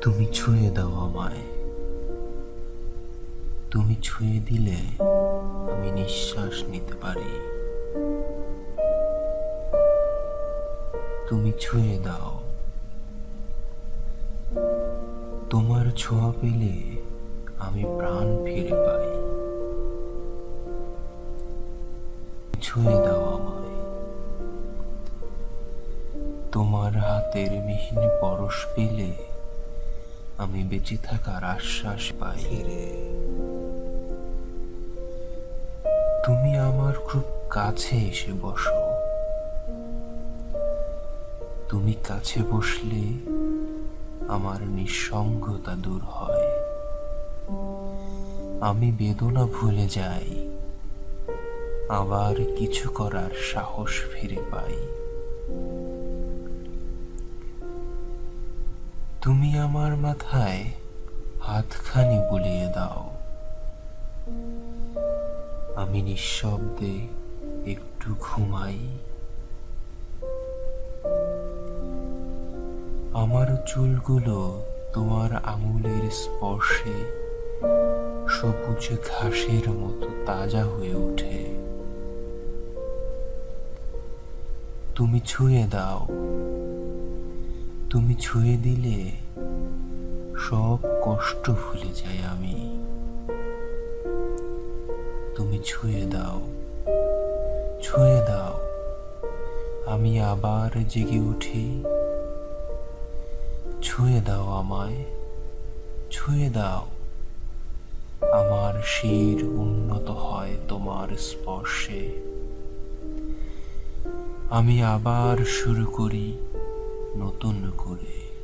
তুমি ছুঁয়ে দাও আমায়। তুমি ছুঁয়ে দিলে আমি নিঃশ্বাস নিতে পারি। তুমি ছুঁয়ে দাও। তোমার ছোঁয়া পেলে আমি প্রাণ ফিরে পাই। ছুঁয়ে দাও আমায়। তোমার হাতের মিহিন পরশ পেলে আমি বেঁচে থাকার আশ্বাস পাই। রে তুমি আমার খুব কাছে এসে বসো। তুমি কাছে বসলে আমার নিঃসঙ্গতা দূর হয়। আমি বেদনা ভুলে যাই। আবার কিছু করার সাহস ফিরে পাই। তুমি আমার মাথায় হাতখানি বুলিয়ে দাও। আমি নিঃশব্দে একটু ঘুমাই। আমার চুলগুলো তোমার আঙুলের স্পর্শে সবুজ ঘাসের মতো তাজা হয়ে ওঠে। তুমি ছুঁয়ে দাও। তুমি ছুঁয়ে দিলে সব কষ্ট ভুলে যাই আমি। তুমি ছুঁয়ে দাও ছুঁয়ে দাও, আমি আবার জেগে উঠি। ছুঁয়ে দাও আমায়, ছুঁয়ে দাও, আমার শির উন্নত হয় তোমার স্পর্শে। আমি আবার শুরু করি নতুন করে।